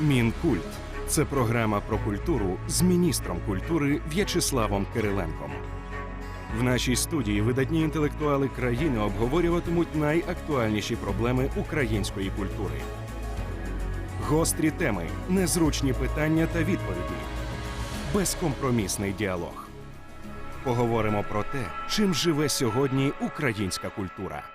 Мінкульт це програма про культуру з міністром культури В'ячеславом Кириленком. В нашій студії видатні інтелектуали країни обговорюватимуть найактуальніші проблеми української культури. Гострі теми, незручні питання та відповіді. Безкомпромісний діалог. Поговоримо про те, чим живе сьогодні українська культура.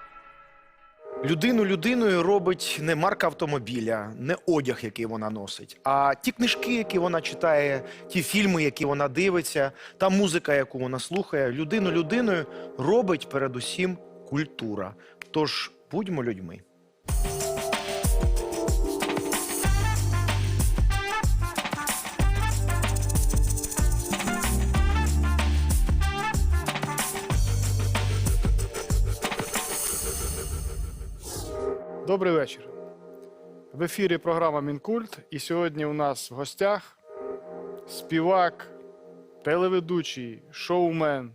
Людину людиною робить не марка автомобіля, не одяг, який вона носить, а ті книжки, які вона читає, ті фільми, які вона дивиться, та музика, яку вона слухає. Людину людиною робить передусім культура. Тож будьмо людьми. Добрий вечір. В ефірі програма Мінкульт. І сьогодні у нас в гостях співак, телеведучий, шоумен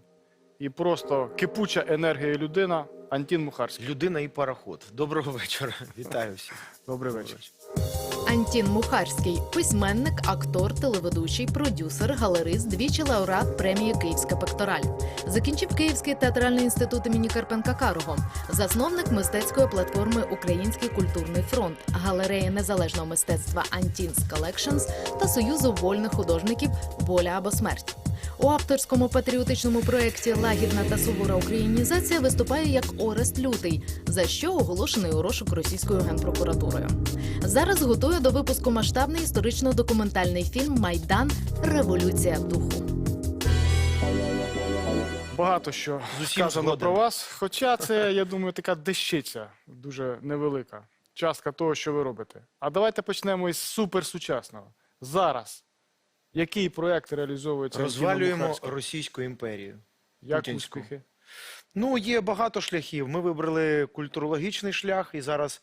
і просто кипуча енергія людина Антін Мухарський. Людина і пароход. Доброго вечора. Вітаю всіх. Добрий вечір. Антін Мухарський, письменник, актор, телеведучий, продюсер, галерист, двічі лауреат премії Київська пектораль. Закінчив Київський театральний інститут імені Карпенка Карого, засновник мистецької платформи Український культурний фронт, галереї незалежного мистецтва Антінс Колекшнс та Союзу вольних художників Воля або смерть. У авторському патріотичному проєкті Лагідна та сувора українізація виступає як Орест Лютий, за що оголошений у розшук російською генпрокуратурою. Зараз готує до випуску масштабний історично-документальний фільм Майдан Революція духу. Багато що З усім сказано про вас. Хоча це, я думаю, така дещиця, дуже невелика частка того, що ви робите. А давайте почнемо із суперсучасного. Зараз. Який проект реалізовується? Розвалюємо Російську імперію. Як путінську. успіхи? Ну, є багато шляхів. Ми вибрали культурологічний шлях, і зараз,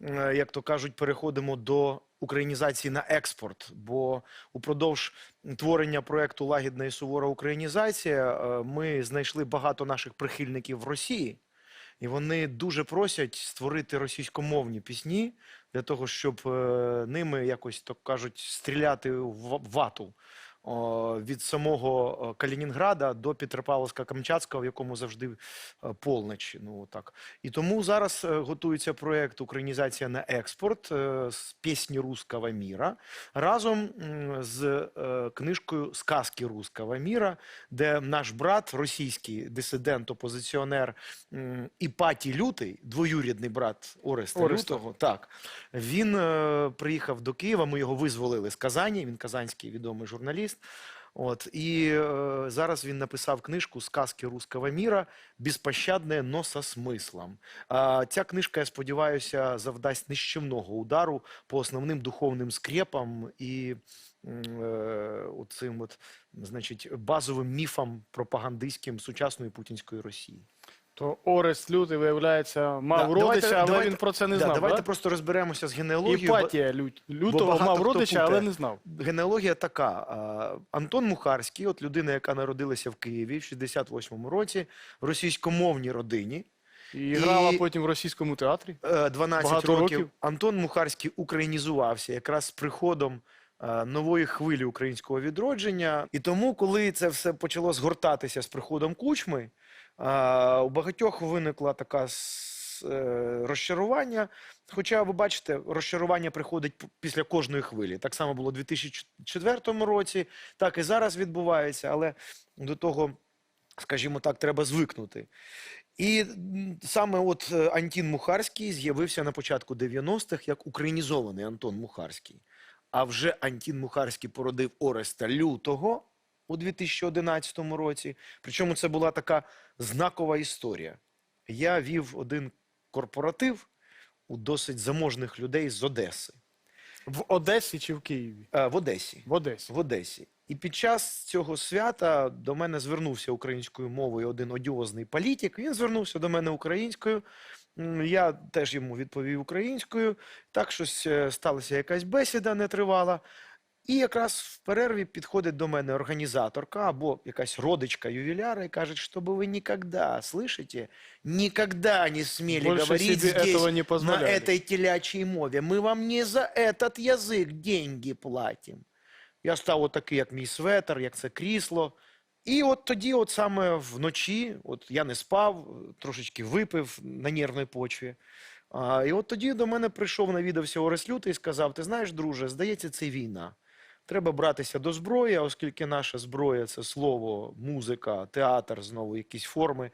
е, як то кажуть, переходимо до українізації на експорт. Бо упродовж творення проекту Лагідна і сувора українізація е, ми знайшли багато наших прихильників в Росії. І вони дуже просять створити російськомовні пісні для того, щоб е, ними якось так кажуть стріляти в вату від самого Калінінграда до Петропавловська-Камчатського, в якому завжди е, полночі. Ну так і тому зараз е, готується проект Українізація на експорт е, з пісні русского міра разом з книжкою Сказки русского міра, де наш брат, російський дисидент, опозиціонер Іпатій Лютий, двоюрідний брат Ореста, Ореста. Лютого, так він приїхав до Києва. Ми його визволили з Казані. Він казанський відомий журналіст. От і е, зараз він написав книжку Сказки русского міра безпощадне, но со смислом. А, ця книжка, я сподіваюся, завдасть нищівного удару по основним духовним скрепам і е, оцим от, значить, базовим міфам пропагандистським сучасної путінської Росії. То Орест Лютий, виявляється, мав Да, родича, давайте- але давайте- він про це не да, знав. Давайте да? просто розберемося з генеалогією. бо- Іпатія Лют... Лютого багато мав хто родича, але не знав. Генеалогія така. а, Антон Мухарський, от людина, яка народилася в Києві в 68-му році, в російськомовній родині. І грала І- потім в російському театрі. е, 12 Багато років. років. Антон Мухарський українізувався якраз з приходом е, нової хвилі українського відродження. І тому, коли це все почало згортатися з приходом кучми, у багатьох виникла така е, розчарування. Хоча, ви бачите, розчарування приходить після кожної хвилі. Так само було у 2004 році, так і зараз відбувається, але до того, скажімо так, треба звикнути. І саме от е, Антін Мухарський з'явився на початку 90-х як українізований Антон Мухарський. А вже Антін Мухарський породив Ореста Лютого у 2011 році. Причому це була така знакова історія. Я вів один корпоратив у досить заможних людей з Одеси В Одесі чи в Києві? е, в Одесі. В Одесі. В Одесі. І під час цього свята до мене звернувся українською мовою один одіозний політик. Він звернувся до мене українською. Я теж йому відповів українською. Так щось е, сталася якась бесіда нетривала. І якраз в перерві підходить до мене організаторка або якась родичка ювіляра і каже, щоб ви ніколи, слышите, ніколи не смели Больше говорить себе здесь этого не на позволяли. этой телячьей мове. Ми вам не за этот язик деньги платим. Я став отакий, як мій светр, як це крісло. І от тоді, от саме вночі, от я не спав, трошечки випив на нервній почві. А, і от тоді до мене прийшов, навідався Орес Лютий і сказав: Ти знаєш, друже, здається, це війна. Треба братися до зброї, оскільки наша зброя це слово, музика, театр, знову якісь форми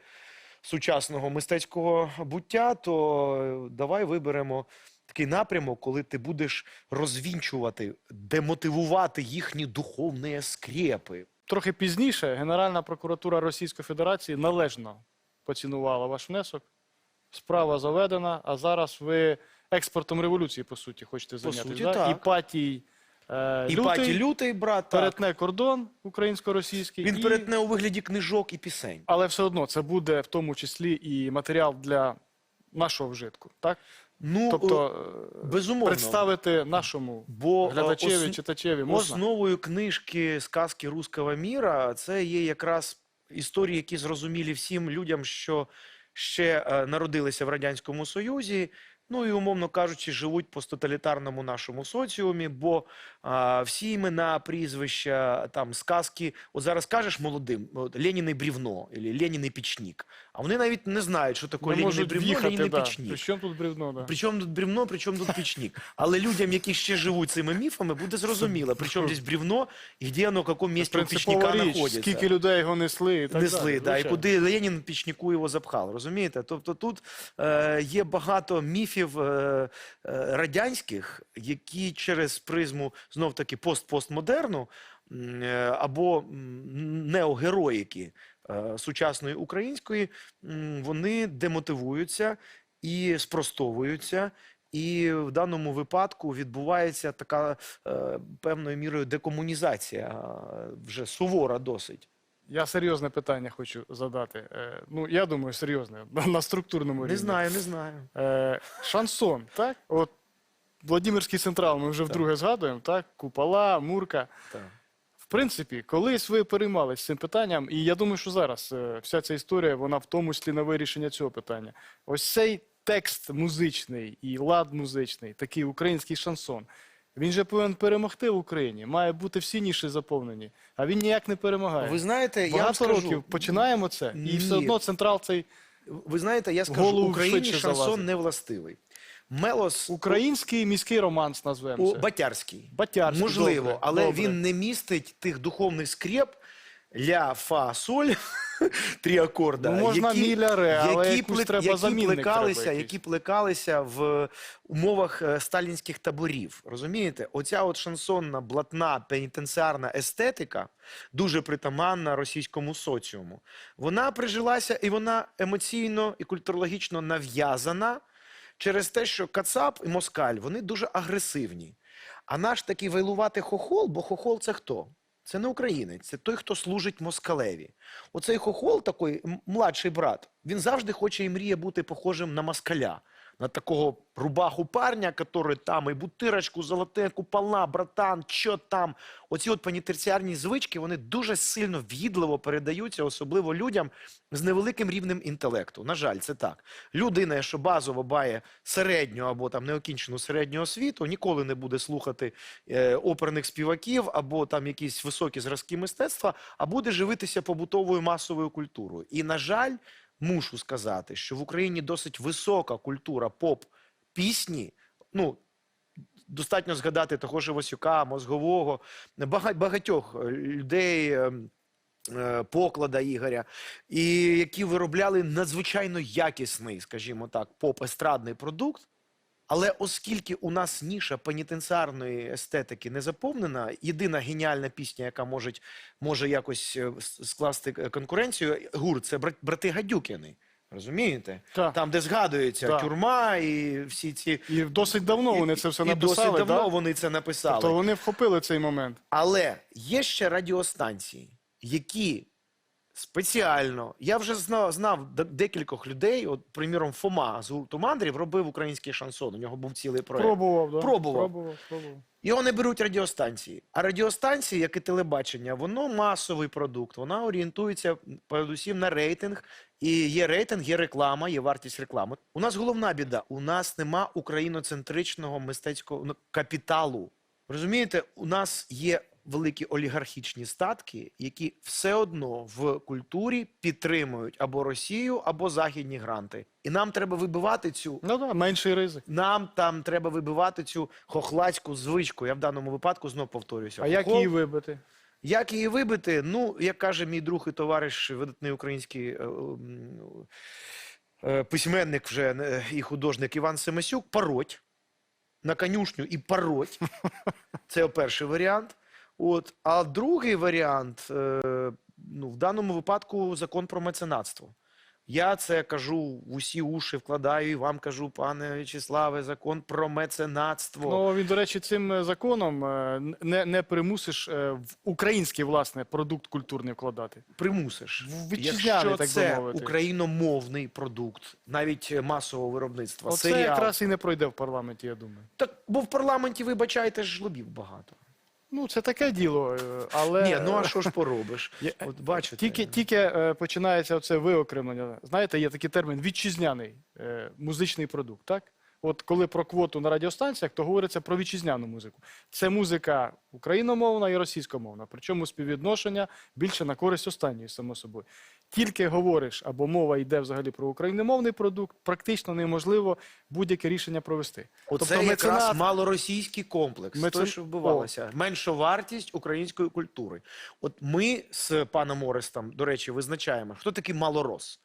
сучасного мистецького буття, то давай виберемо такий напрямок, коли ти будеш розвінчувати, демотивувати їхні духовні скрепи. Трохи пізніше Генеральна прокуратура Російської Федерації належно поцінувала ваш внесок. Справа заведена, а зараз ви експортом революції, по суті, хочете зайнятися. да? Іпатій е, І Лютий Паті Лютий, брат, так. перетне кордон українсько-російський. він і... перетне у вигляді книжок і пісень. Але все одно це буде в тому числі і матеріал для нашого вжитку. Так? Ну, Тобто е, безумовно. представити нашому Бо е, глядачеві, ос- читачеві можна? Основою книжки сказки руського міра це є якраз історії, які зрозумілі всім людям, що ще е, народилися в радянському союзі. Ну і умовно кажучи, живуть по тоталітарному нашому соціумі, бо всі імена, прізвища, там сказки. От зараз кажеш молодим, Леніне брівно, або Леніний пічник. А вони навіть не знають, що таке Не Леніний можуть брівно, Леніний да. пічник. При чому тут бревно? Да. Причому тут брівно, причому тут пічник. Але людям, які ще живуть цими міфами, буде зрозуміло, причому здесь бревно і де воно, в якому місці у пічника знаходиться. скільки людей його несли і так Несли, далі. да, і куди Ленін пічнику його запхав, розумієте? Тобто тут е, є багато міфів е, е, радянських, які через призму знов-таки пост-постмодерну е, або неогероїки е, сучасної української, вони демотивуються і спростовуються. І в даному випадку відбувається така е, певною мірою декомунізація, вже сувора досить. Я серйозне питання хочу задати. Е, ну, я думаю, серйозне, на- на структурному рівні. Не знаю, не знаю. Е, шансон, так? От Владимирський централ ми вже вдруге згадуємо, так? Купола, Мурка. Так. В принципі, колись ви переймались цим питанням, і я думаю, що зараз е, вся ця історія, вона в тому числі на вирішення цього питання. Ось цей текст музичний і лад музичний, такий український шансон. Він же повинен перемогти в Україні. Має бути всі ніші заповнені, а він ніяк не перемагає. Ви знаєте, я вам Багато скажу, років починаємо це, і Ні. все одно централ цей ви знаєте, я скажу, голову Україні швидше шансон залазить. не властивий. Мелос український міський романс назвемо це. Батярський. Батярський, Можливо, добре, але добре. він не містить тих духовних скреп ля, фа, соль, три акорда, Ну, можна мі, ля, ре, але якусь треба які замінник плекалися, треба які плекалися в умовах е, сталінських таборів. Розумієте? Оця от шансонна, блатна, пенітенціарна естетика, дуже притаманна російському соціуму. Вона прижилася і вона емоційно і культурологічно нав'язана через те, що Кацап і Москаль вони дуже агресивні. А наш такий вайлувати хохол, бо хохол це хто? Це не українець, це той, хто служить москалеві. Оцей хохол, такий младший брат, він завжди хоче і мріє бути похожим на москаля. На такого рубаху парня, який там і бутирочку, золоте купола, братан, що там. Оці от пенітенціарні звички, вони дуже сильно в'їдливо передаються, особливо людям з невеликим рівнем інтелекту. На жаль, це так. Людина, що базово має середню або там неокінчену середню освіту, ніколи не буде слухати е, оперних співаків або там якісь високі зразки мистецтва, а буде живитися побутовою масовою культурою. І, на жаль, мушу сказати, що в Україні досить висока культура поп-пісні. Ну, достатньо згадати того ж Васюка, Мозгового, багатьох е, людей. ем, е, Поклада Ігоря, і які виробляли надзвичайно якісний, скажімо так, поп-естрадний продукт. Але оскільки у нас ніша пенітенціарної естетики не заповнена, єдина геніальна пісня, яка може, може якось е, скласти е, конкуренцію, гурт це брат- брати Гадюкіни. Розумієте? Так. Там, де згадується Так. тюрма і всі ці. І досить давно вони це все і написали. досить давно да? вони це написали. Тобто вони вхопили цей момент. Але є ще радіостанції, які спеціально. Я вже знав, знав декількох людей. От, приміром, Фома з гурту Мандрів робив український шансон. У нього був цілий проект. Пробував, да? Пробував. Пробував, пробував. Його не беруть радіостанції. А радіостанції, як і телебачення, воно масовий продукт. Вона орієнтується передусім на рейтинг. І є рейтинг, є реклама, є вартість реклами. У нас головна біда. У нас нема україноцентричного мистецького ну, капіталу. Розумієте, у нас є великі олігархічні статки, які все одно в культурі підтримують або Росію, або західні гранти. І нам треба вибивати цю Ну так, менший ризик. нам там треба вибивати цю хохлацьку звичку. Я в даному випадку знов повторюся. А як Хохол- її вибити? як її вибити? Ну, як каже мій друг і товариш, видатний український е, е, письменник вже е, і художник Іван Семасюк, пароть на конюшню і пароть. Це перший варіант. От. А другий варіант, е, ну, в даному випадку закон про меценатство. Я це кажу в усі уші, вкладаю і вам кажу, пане В'ячеславе, закон про меценатство. Ну, він, до речі, цим е, законом е, не, не примусиш е, в український, власне, продукт культурний вкладати. примусиш. Якщо так це мовити. україномовний продукт, навіть масового виробництва, Оце серіал. якраз і не пройде в парламенті, я думаю. Так, бо в парламенті, вибачайте, жлобів багато. Ну, це таке діло, е, але... Ні, ну а що ж поробиш? От бачите. Тільки, тільки е, починається це виокремлення. Знаєте, є такий термін вітчизняний е, музичний продукт. Так? От коли про квоту на радіостанціях, то говориться про вітчизняну музику. Це музика україномовна і російськомовна. Причому співвідношення більше на користь останньої, само собою. Тільки говориш або мова йде взагалі про україномовний продукт, практично неможливо будь-яке рішення провести. Оце тобто якраз меценат- малоросійський комплекс, Мецен- той, що вбивалося. Меншовартість української культури. От ми з паном Орестом, до речі, визначаємо, хто такий малорос.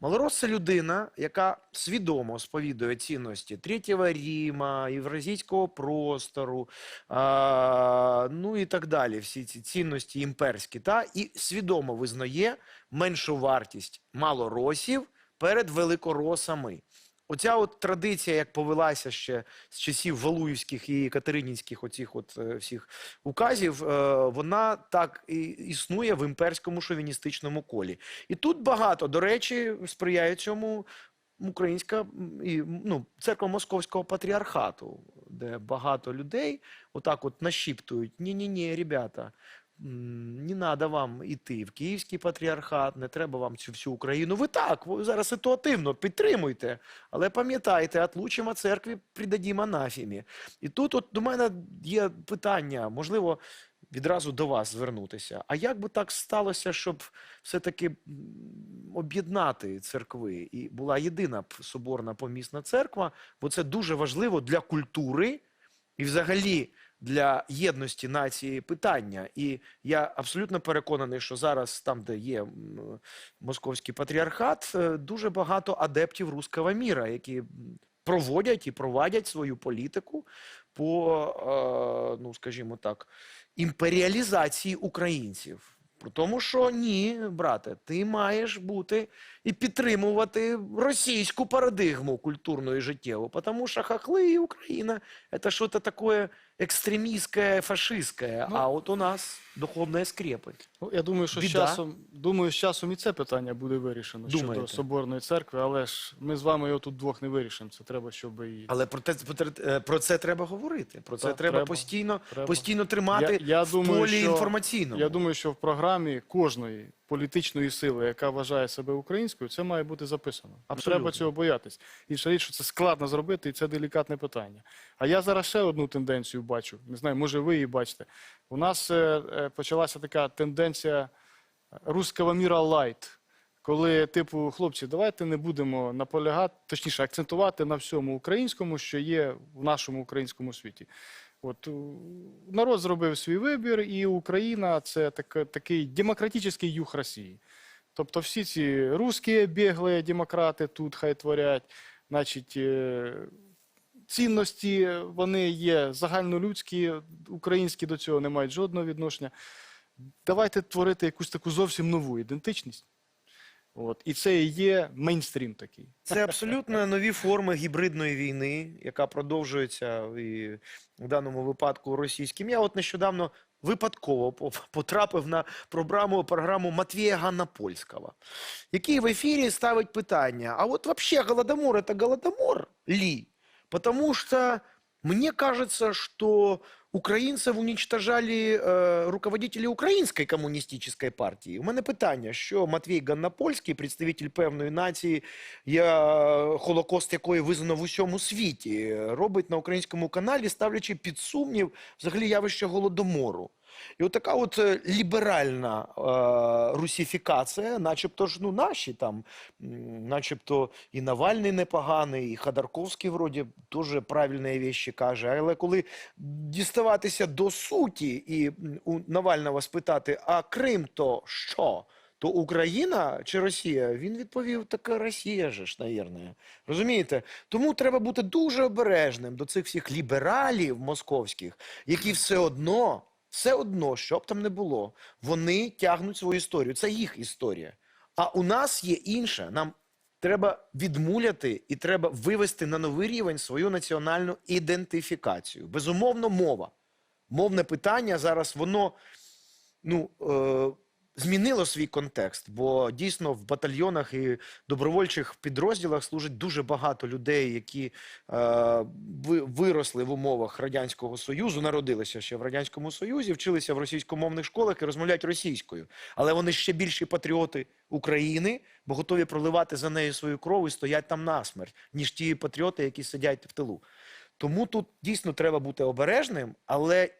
Малорос це людина, яка свідомо сповідує цінності Третього Ріма, євразійського простору, а, ну і так далі. Всі ці цінності імперські, та і свідомо визнає меншу вартість малоросів перед великоросами. Оця от традиція, як повелася ще з часів Валуївських і Катеринінських оцих от е, всіх указів, е, вона так і існує в імперському шовіністичному колі. І тут багато, до речі, сприяє цьому українська і ну, церква Московського патріархату, де багато людей отак от нашіптують: ні-ні-ні, ребята. Не треба вам іти в Київський патріархат, не треба вам цю всю Україну. Ви так, ви зараз ситуативно підтримуйте. Але пам'ятайте, отлучимо церкві, придадімо анафімі. І тут от до мене є питання, можливо, відразу до вас звернутися. А як би так сталося, щоб все-таки об'єднати церкви і була єдина соборна помісна церква, бо це дуже важливо для культури і взагалі для єдності нації питання. І я абсолютно переконаний, що зараз, там, де є московський патріархат, е, дуже багато адептів руського міра, які проводять і провадять свою політику по, е, ну скажімо так, імперіалізації українців. Про тому, що ні, брате, ти маєш бути і підтримувати російську парадигму культурну і життєву, тому що хохли і Україна це щось таке екстремістське, фашистське, Ну, а от у нас духовні скрепи. Ну, я думаю, що з часом, думаю, з часом і це питання буде вирішено щодо Соборної церкви, але ж ми з вами його тут двох не вирішимо. Це треба, щоб і. Але про, те, про, е, про це треба говорити. Про це Так, треба, треба, постійно, треба. постійно тримати Я- я в думаю, полі що- інформаційному. Я думаю, що в програмі кожної політичної сили, яка вважає себе українською, це має бути записано. Абсолютно. треба цього боятись. Інша річ, що це складно зробити, і це делікатне питання. А я зараз ще одну тенденцію бачу. Не знаю, може ви її бачите. У нас е, е, почалася така тенденція руского міра лайт. Коли, типу, хлопці, давайте не будемо наполягати, точніше, акцентувати на всьому українському, що є в нашому українському світі. От народ зробив свій вибір, і Україна це так, такий демократичний юг Росії. Тобто всі ці русські біглі демократи тут хай творять, значить, е, цінності вони є загальнолюдські, українські до цього не мають жодного відношення. Давайте творити якусь таку зовсім нову ідентичність. От. І це є мейнстрім такий. Це абсолютно нові форми гібридної війни, яка продовжується і в даному випадку російським. Я от нещодавно випадково по- потрапив на програму, програму Матвія Ганнапольського, який в ефірі ставить питання: а от вообще Голодомор это Голодомор ли? Потому что мне кажется, что українців уничтожали э, руководителі Української комуністичної партії. У мене питання, що Матвій Ганнапольський, представитель певної нації, я, холокост якої визнано в усьому світі, робить на українському каналі, ставлячи під сумнів взагалі явище голодомору. І от така от е, ліберальна е, русифікація, начебто ж ну наші там, начебто і Навальний непоганий, і Ходорковський вроді дуже правильні вещі каже. Але коли діставатися до суті і у Навального спитати, а Крим то що? То Україна чи Росія? Він відповів: така Росія же ж, навірно. Розумієте? Тому треба бути дуже обережним до цих всіх лібералів московських, які все одно, все одно, що б там не було, вони тягнуть свою історію. Це їх історія. А у нас є інше. Нам треба відмуляти і треба вивести на новий рівень свою національну ідентифікацію. Безумовно, мова. Мовне питання зараз воно ну, е, змінило свій контекст, бо дійсно в батальйонах і добровольчих підрозділах служить дуже багато людей, які е, ви- виросли в умовах Радянського Союзу, народилися ще в Радянському Союзі, вчилися в російськомовних школах і розмовляють російською. Але вони ще більші патріоти України, бо готові проливати за нею свою кров і стоять там насмерть, ніж ті патріоти, які сидять в тилу. Тому тут дійсно треба бути обережним, але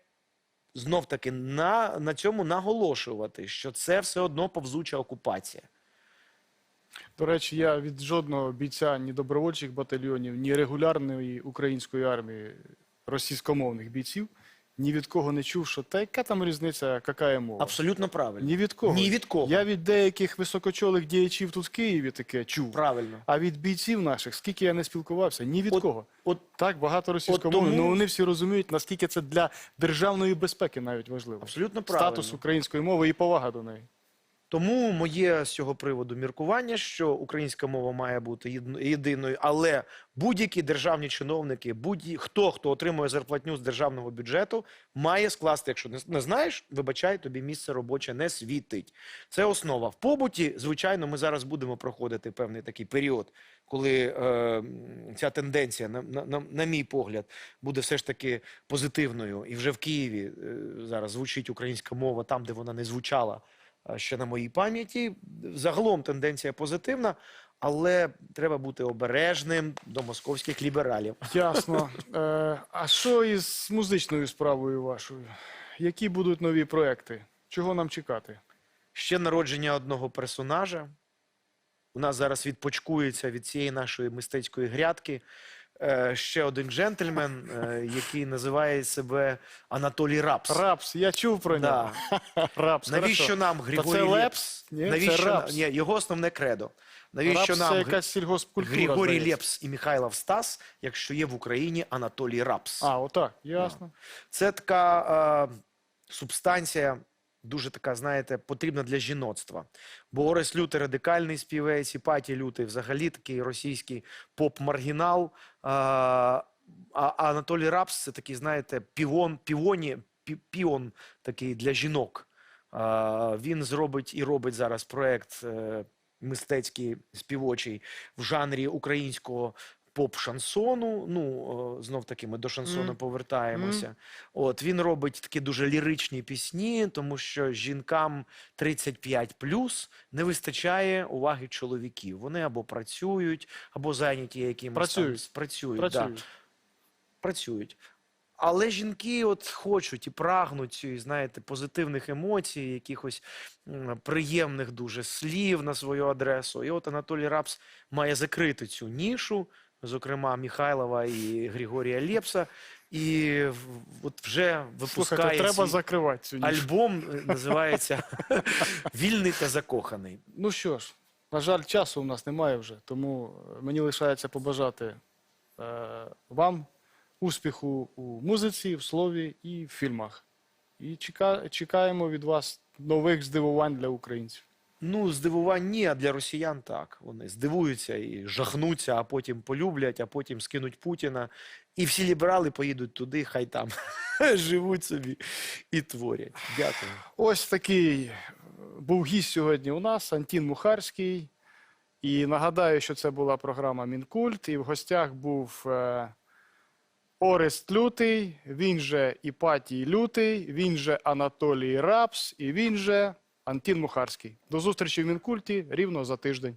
знов таки на, на цьому наголошувати, що це все одно повзуча окупація. До речі, я від жодного бійця ні добровольчих батальйонів, ні регулярної української армії російськомовних бійців ні від кого не чув, що та яка там різниця, яка є мова. Абсолютно правильно. Ні від кого. Ні від кого. Я від деяких високочолих діячів тут в Києві таке чув. Правильно. А від бійців наших, скільки я не спілкувався, ні від От- кого. От Так, багато російськомовних, тому- але вони всі розуміють, наскільки це для державної безпеки навіть важливо. абсолютно правильно. Статус української мови і повага до неї. Тому моє з цього приводу міркування, що українська мова має бути єдиною, але будь-які державні чиновники, будь-хто, хто отримує зарплатню з державного бюджету, має скласти, якщо не, знаєш, вибачай, тобі місце робоче не світить. Це основа. В побуті, звичайно, ми зараз будемо проходити певний такий період, коли е, ця тенденція, на, на, на, мій погляд, буде все ж таки позитивною. І вже в Києві е, зараз звучить українська мова там, де вона не звучала ще на моїй пам'яті. Загалом тенденція позитивна, але треба бути обережним до московських лібералів. Ясно. Е, а що із музичною справою вашою? Які будуть нові проекти? Чого нам чекати? Ще народження одного персонажа. У нас зараз відпочкується від цієї нашої мистецької грядки. Е, Ще один джентльмен, е, який називає себе Анатолій Рапс. Рапс, я чув про нього. Да. Рапс. Навіщо хорошо. нам Григорій це Лепс? Ні, Навіщо це рапс. Ні, його основне кредо. Навіщо Рапс нам це якась сільгоспкультура. Григорій. Лепс і Михайлов Стас, якщо є в Україні Анатолій Рапс? А, отак, ясно. Це така е, субстанція, дуже така, знаєте, потрібна для жіноцтва. Бо Орес Лютий радикальний співець, і Паті Лютий взагалі такий російський поп-маргінал. А Анатолій Рапс це такий, знаєте, піон, піоні, піон такий для жінок. А, він зробить і робить зараз проект е, мистецький співочий в жанрі українського поп-шансону. Ну, знов таки, ми до шансону Мгм. повертаємося. От він робить такі дуже ліричні пісні, тому що жінкам 35 плюс не вистачає уваги чоловіків. Вони або працюють, або зайняті якимось Працюють. там працюють. Да, Працюють. працюють. Але жінки от хочуть і прагнуть, і, знаєте, позитивних емоцій, якихось приємних дуже слів на свою адресу. І от Анатолій Рапс має закрити цю нішу, зокрема Михайлова і Григорія Лепса. І от вже випускає Слухайте, треба свій закривати цю ніч. альбом, називається Вільний та закоханий. Ну що ж, на жаль, часу у нас немає вже, тому е, мені лишається побажати е, вам успіху у музиці, в слові і в фільмах. І чека, чекаємо від вас нових здивувань для українців. Ну, здивувань ні, а для росіян так. Вони здивуються і жахнуться, а потім полюблять, а потім скинуть Путіна. І всі ліберали поїдуть туди, хай там. живуть собі і творять. Дякую. Ось такий е, був гість сьогодні у нас Антін Мухарський. І нагадаю, що це була програма Мінкульт. І в гостях був е, Орест Лютий, він же Іпатій Лютий, він же Анатолій Рапс і він же Антін Мухарський. До зустрічі в Мінкульті рівно за тиждень.